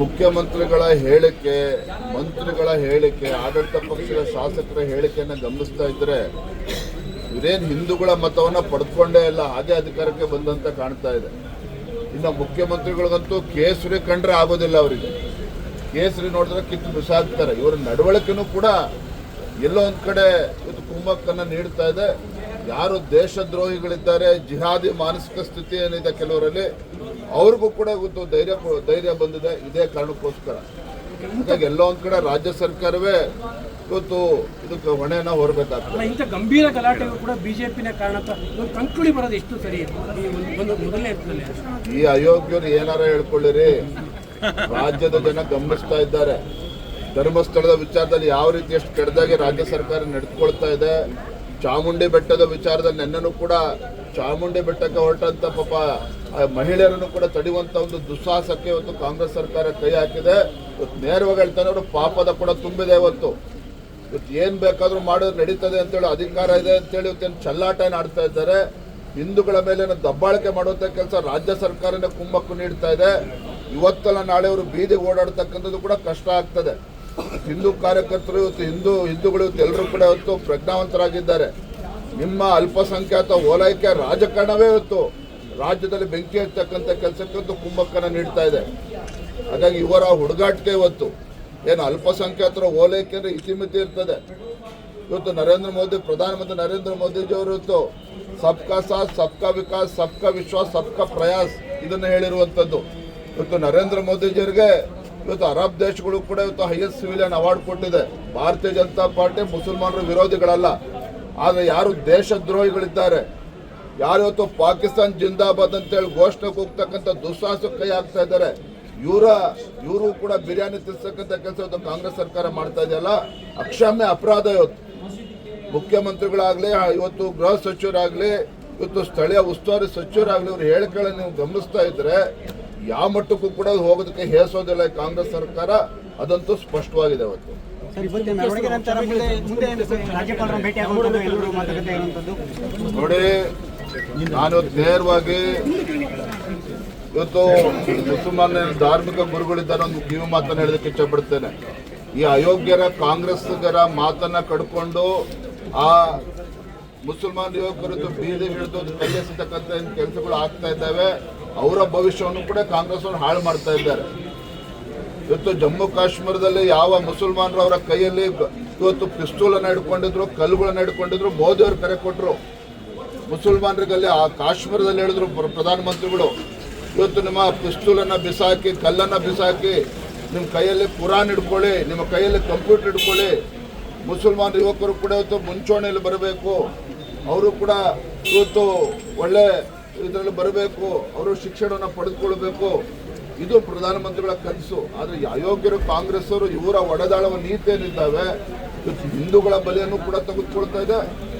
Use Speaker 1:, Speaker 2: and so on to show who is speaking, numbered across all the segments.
Speaker 1: ಮುಖ್ಯಮಂತ್ರಿಗಳ ಹೇಳಿಕೆ, ಮಂತ್ರಿಗಳ ಹೇಳಿಕೆ, ಆಡಳಿತ ಪಕ್ಷದ ಶಾಸಕರ ಹೇಳಿಕೆಯನ್ನು ಗಮನಿಸ್ತಾ ಇದ್ರೆ ಇವರೇನು ಹಿಂದೂಗಳ ಮತವನ್ನು ಪಡೆದುಕೊಂಡೇ ಇಲ್ಲ, ಹಾಗೆ ಅಧಿಕಾರಕ್ಕೆ ಬಂದಂತ ಕಾಣ್ತಾ ಇದೆ. ಇನ್ನು ಮುಖ್ಯಮಂತ್ರಿಗಳಿಗಂತೂ ಕೇಸರಿ ಕಂಡ್ರೆ ಆಗೋದಿಲ್ಲ ಅವರಿಗೆ. ಕೇಸರಿ ನೋಡಿದ್ರೆ ಕಿತ್ತು ಬಿಸಾಕ್ತಾರೆ. ಇವರ ನಡವಳಿಕೆನೂ ಕೂಡ ಎಲ್ಲೋ ಒಂದು ಕಡೆ ಇದು ಕುಂಭಕ್ಕನ್ನು ನೀಡ್ತಾ ಇದೆ. ಯಾರು ದೇಶದ್ರೋಹಿಗಳಿದ್ದಾರೆ, ಜಿಹಾದಿ ಮಾನಸಿಕ ಸ್ಥಿತಿ ಏನಿದೆ ಕೆಲವರಲ್ಲಿ ಅವ್ರಿಗೂ ಕೂಡ ಇವತ್ತು ಧೈರ್ಯ ಧೈರ್ಯ ಬಂದಿದೆ. ಇದೇ ಕಾರಣಕ್ಕೋಸ್ಕರ. ಹಾಗಾಗಿ ಎಲ್ಲೋ ಒಂದ್ ಕಡೆ ರಾಜ್ಯ ಸರ್ಕಾರವೇ ಇವತ್ತು ಇದಕ್ಕೆ ಹೊಣೆನ ಹೊರಬೇಕಾಗ್ತದೆ.
Speaker 2: ಇಂಥ ಗಂಭೀರ ಗಲಾಟೆಗೂ ಕೂಡ ಬಿಜೆಪಿನ ಕಾರಣ ಕಂಕುಳಿ ಬರೋದು ಎಷ್ಟು ಸರಿ? ಈ ಮೊದಲನೇ
Speaker 1: ಅಯೋಗ್ಯರು ಏನಾರ ಹೇಳ್ಕೊಳ್ಳಿರಿ. ರಾಜ್ಯದ ಜನ ಗಮನಿಸ್ತಾ ಇದ್ದಾರೆ. ಧರ್ಮಸ್ಥಳದ ವಿಚಾರದಲ್ಲಿ ಯಾವ ರೀತಿ ಎಷ್ಟು ಕೆಟ್ಟದಾಗಿ ರಾಜ್ಯ ಸರ್ಕಾರ ನಡೆದುಕೊಳ್ತಾ ಇದೆ. ಚಾಮುಂಡಿ ಬೆಟ್ಟದ ವಿಚಾರದಲ್ಲಿ ನೆನ್ನೆನೂ ಕೂಡ ಚಾಮುಂಡಿ ಬೆಟ್ಟಕ್ಕೆ ಹೊರಟಂತ ಪಾಪ ಮಹಿಳೆಯರನ್ನು ಕೂಡ ತಡೆಯುವಂತ ಒಂದು ದುಸ್ಸಾಹಸಕ್ಕೆ ಇವತ್ತು ಕಾಂಗ್ರೆಸ್ ಸರ್ಕಾರ ಕೈ ಹಾಕಿದೆ. ಇವತ್ತು ನೇರವಾಗಿ ಹೇಳ್ತಾನೆ ಅವರು ಪಾಪದ ಕೂಡ ತುಂಬಿದೆ ಇವತ್ತು. ಇವತ್ತು ಏನ್ ಬೇಕಾದ್ರೂ ಮಾಡೋದು ನಡೀತದೆ ಅಂತೇಳಿ ಅಧಿಕಾರ ಇದೆ ಅಂತೇಳಿ ಇವತ್ತೇನು ಚಲ್ಲಾಟ ಏನ್ ಆಡ್ತಾ ಇದ್ದಾರೆ. ಹಿಂದೂಗಳ ಮೇಲೆ ದಬ್ಬಾಳಿಕೆ ಮಾಡುವಂತ ಕೆಲಸ ರಾಜ್ಯ ಸರ್ಕಾರನೇ ಕುಮ್ಮಕ್ಕು ನೀಡ್ತಾ ಇದೆ. ಇವತ್ತಲ್ಲ ನಾಳೆ ಅವರು ಬೀದಿಗೆ ಓಡಾಡ್ತಕ್ಕಂಥದ್ದು ಕೂಡ ಕಷ್ಟ ಆಗ್ತದೆ. ಹಿಂದೂ ಕಾರ್ಯಕರ್ತರು ಇವತ್ತು ಹಿಂದೂ ಹಿಂದೂಗಳು ಇವತ್ತು ಎಲ್ಲರೂ ಕೂಡ ಇವತ್ತು ಪ್ರಜ್ಞಾವಂತರಾಗಿದ್ದಾರೆ. ನಿಮ್ಮ ಅಲ್ಪಸಂಖ್ಯಾತ ಓಲೈಕೆ ರಾಜಕಾರಣವೇ ಇವತ್ತು ರಾಜ್ಯದಲ್ಲಿ ಬೆಂಕಿ ಹಚ್ಚತಕ್ಕಂಥ ಕೆಲಸಕ್ಕಂತೂ ಕುಂಭಕ್ಕನ ನೀಡ್ತಾ ಇದೆ. ಹಾಗಾಗಿ ಇವರ ಹುಡುಗಾಟಿಕೆ ಇವತ್ತು ಏನು ಅಲ್ಪಸಂಖ್ಯಾತರ ಓಲೈಕೆ ಅಂದ್ರೆ ಇತಿಮಿತಿ ಇರ್ತದೆ. ಇವತ್ತು ನರೇಂದ್ರ ಮೋದಿ, ಪ್ರಧಾನಮಂತ್ರಿ ನರೇಂದ್ರ ಮೋದಿಜಿಯವರು ಇವತ್ತು ಸಬ್ಕಾ ಸಾಥ್, ಸಬ್ಕಾ ವಿಕಾಸ್, ಸಬ್ಕಾ ವಿಶ್ವಾಸ್, ಸಬ್ಕಾ ಪ್ರಯಾಸ್ ಇದನ್ನ ಹೇಳಿರುವಂತದ್ದು ಇವತ್ತು ನರೇಂದ್ರ ಮೋದಿಜಿಯವರಿಗೆ ಇವತ್ತು ಅರಬ್ ದೇಶಗಳು ಕೂಡ ಇವತ್ತು ಹೈಯೆಸ್ಟ್ ಸಿವಿಲಿಯನ್ ಅವಾರ್ಡ್ ಕೊಟ್ಟಿದೆ. ಭಾರತೀಯ ಜನತಾ ಪಾರ್ಟಿ ಮುಸಲ್ಮಾನರ ವಿರೋಧಿಗಳಲ್ಲ. ಆದ್ರೆ ಯಾರು ದೇಶದ್ರೋಹಿಗಳಿದ್ದಾರೆ? ಯಾರು ಇವತ್ತು ಪಾಕಿಸ್ತಾನ್ ಜಿಂದಾಬಾದ್ ಅಂತೇಳಿ ಘೋಷಣೆ ಹೋಗ್ತಕ್ಕಂಥ ದುಸ್ಸಾಹಸ ಕೈ ಹಾಕ್ತಾ ಇದ್ದಾರೆ. ಇವರ, ಇವರು ಕೂಡ ಬಿರಿಯಾನಿ ತಿನ್ಸಕ್ಕಂಥ ಕೆಲಸ ಕಾಂಗ್ರೆಸ್ ಸರ್ಕಾರ ಮಾಡ್ತಾ ಇದೆಯಲ್ಲ? ಅಕ್ಷಮ್ಯ ಅಪರಾಧ ಇವತ್ತು. ಮುಖ್ಯಮಂತ್ರಿಗಳಾಗಲಿ ಇವತ್ತು ಗೃಹ ಸಚಿವರಾಗಲಿ, ಇವತ್ತು ಸ್ಥಳೀಯ ಉಸ್ತುವಾರಿ ಸಚಿವರಾಗಲಿ ಇವ್ರು ಹೇಳಿಕೆಗಳನ್ನು ನೀವು ಗಮನಿಸ್ತಾ ಇದ್ರೆ ಯಾವ ಮಟ್ಟಕ್ಕೂ ಕೂಡ ಹೋಗೋದಕ್ಕೆ ಹೇಸೋದಿಲ್ಲ ಕಾಂಗ್ರೆಸ್ ಸರ್ಕಾರ. ಅದಂತೂ ಸ್ಪಷ್ಟವಾಗಿದೆ ಇವತ್ತು ನೋಡಿ, ನಾನು ನೇರವಾಗಿ ಇವತ್ತು ಮುಸಲ್ಮಾನ ಧಾರ್ಮಿಕ ಗುರುಗಳಿದ್ದಾರೆ ಒಂದು ಕಿವಿ ಮಾತನ್ನು ಹೇಳೋದಕ್ಕೆ ಇಷ್ಟಪಡ್ತೇನೆ. ಈ ಅಯೋಗ್ಯರ ಕಾಂಗ್ರೆಸ್ಗರ ಮಾತನ್ನ ಕಡ್ಕೊಂಡು ಆ ಮುಸಲ್ಮಾನ್ ಯುವಕರದ್ದು ಬೀದಿ ಹಿಡಿದು ಕಲ್ಲೆಸತಕ್ಕಂಥ ಕೆಲಸಗಳು ಆಗ್ತಾ ಇದ್ದಾವೆ, ಅವರ ಭವಿಷ್ಯವನ್ನು ಕೂಡ ಕಾಂಗ್ರೆಸ್ ಅವರು ಹಾಳು ಮಾಡ್ತಾ ಇದ್ದಾರೆ. ಇವತ್ತು ಜಮ್ಮು ಕಾಶ್ಮೀರದಲ್ಲಿ ಯಾವ ಮುಸಲ್ಮಾನರು ಅವರ ಕೈಯಲ್ಲಿ ಇವತ್ತು ಪಿಸ್ತೂಲನ್ನು ಹಿಡ್ಕೊಂಡಿದ್ರು ಕಲ್ಲುಗಳನ್ನು ಹಿಡ್ಕೊಂಡಿದ್ರು ಮೋದಿ ಅವರು ಕರೆ ಕೊಟ್ಟರು ಮುಸಲ್ಮಾನರಿಗಲ್ಲಿ ಆ ಕಾಶ್ಮೀರದಲ್ಲಿ ಹೇಳಿದ್ರು ಪ್ರ- ಪ್ರಧಾನಮಂತ್ರಿಗಳು, ಇವತ್ತು ನಿಮ್ಮ ಪಿಸ್ತೂಲನ್ನು ಬಿಸಾಕಿ, ಕಲ್ಲನ್ನ ಬಿಸಾಕಿ, ನಿಮ್ಮ ಕೈಯಲ್ಲಿ ಕುರಾನ್ ಹಿಡ್ಕೊಳ್ಳಿ, ನಿಮ್ಮ ಕೈಯಲ್ಲಿ ಕಂಪ್ಯೂಟರ್ ಹಿಡ್ಕೊಳ್ಳಿ. ಮುಸಲ್ಮಾನ ಯುವಕರು ಕೂಡ ಇವತ್ತು ಮುಂಚೂಣಿಯಲ್ಲಿ ಬರಬೇಕು. ಅವರು ಕೂಡ ಇವತ್ತು ಒಳ್ಳೆ ಇದರಲ್ಲಿ ಬರಬೇಕು. ಅವರು ಶಿಕ್ಷಣವನ್ನು ಪಡೆದುಕೊಳ್ಬೇಕು. ಇದು ಪ್ರಧಾನಮಂತ್ರಿಗಳ ಕನಸು. ಆದರೆ ಅಯೋಗ್ಯರು ಕಾಂಗ್ರೆಸ್ ಅವರು ಇವರ ಒಡೆದಾಳುವ ನೀತಿ ಏನಿದ್ದಾವೆ ಹಿಂದೂಗಳ ಬಲಿಯನ್ನು ಕೂಡ ತೆಗೆದುಕೊಳ್ತಾ ಇದೆ,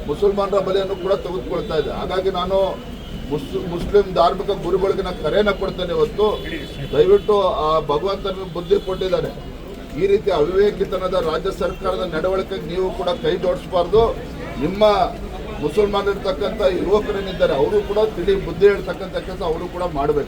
Speaker 1: ಮುಸಲ್ಮಾನರ ಬಲಿಯನ್ನು ಕೂಡ ತೆಗೆದುಕೊಳ್ತಾ ಇದೆ. ಹಾಗಾಗಿ ನಾನು ಮುಸ್, ಮುಸ್ಲಿಂ ಧಾರ್ಮಿಕ ಗುರುಗಳಿಗೆ ನಾನು ಕರೆಯನ್ನು ಕೊಡ್ತೇನೆ ಇವತ್ತು. ದಯವಿಟ್ಟು ಆ ಭಗವಂತನ ಬುದ್ಧಿ ಕೊಟ್ಟಿದ್ದಾನೆ. ಈ ರೀತಿ ಅವಿವೇಕಿತನದ ರಾಜ್ಯ ಸರ್ಕಾರದ ನಡವಳಿಕೆಗೆ ನೀವು ಕೂಡ ಕೈ ಜೋಡಿಸಬಾರ್ದು. ನಿಮ್ಮ ಮುಸಲ್ಮಾನರಿರ್ತಕ್ಕಂಥ ಯುವಕರೇನಿದ್ದಾರೆ ಅವರು ಕೂಡ ತಿಳಿ ಬುದ್ಧಿ ಹೇಳ್ತಕ್ಕಂಥ ಕೆಲಸ ಅವರು ಕೂಡ ಮಾಡಬೇಕು.